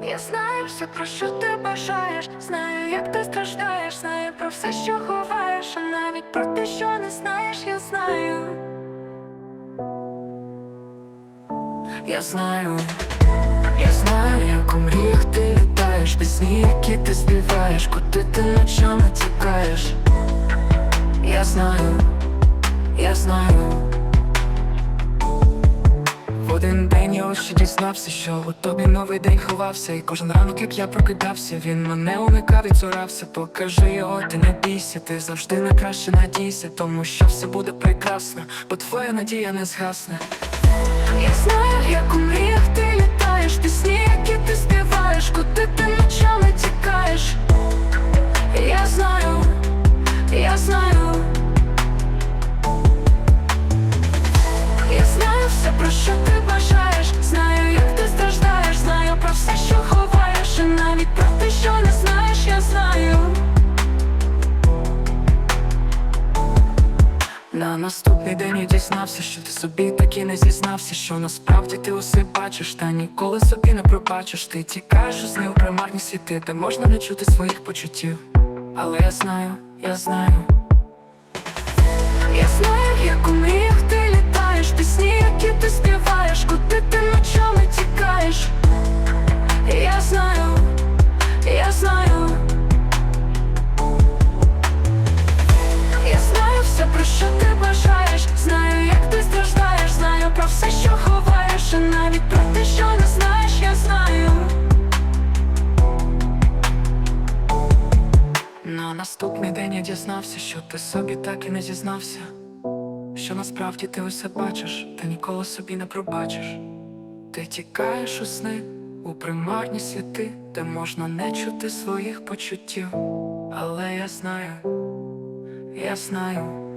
Я знаю все, про що ти бажаєш, знаю, як ти страждаєш, знаю про все, що ховаєш, а навіть про те, що не знаєш, я знаю. Я знаю, я знаю, як у мріях ти літаєш, пісні, які ти співаєш, куди ти ночами тікаєш. Я знаю, я знаю. Один день я ще дізнався, що у тобі новий день ховався, і кожен ранок, як я прокидався, він мене уникав і цурався. Покажи його, ти не бійся, ти завжди на краще надійся, тому що все буде прекрасно, бо твоя надія не згасне. Я знаю, як у мріях ти літаєш, пісні, які ти співаєш, куди ти ночами тікаєш. Я знаю, я знаю. Я знаю все, про що ти На наступний день я дізнався, що ти собі так і не зізнався, що насправді ти усе бачиш, та ніколи собі не пробачиш. Ти тікаєш з нею примарні світи, де можна не чути своїх почуттів. Але я знаю, я знаю. На наступний день я дізнався, що ти собі так і не зізнався. Що насправді ти усе бачиш, та ніколи собі не пробачиш. Ти тікаєш у сни, у примарні світи, де можна не чути своїх почуттів. Але я знаю, я знаю,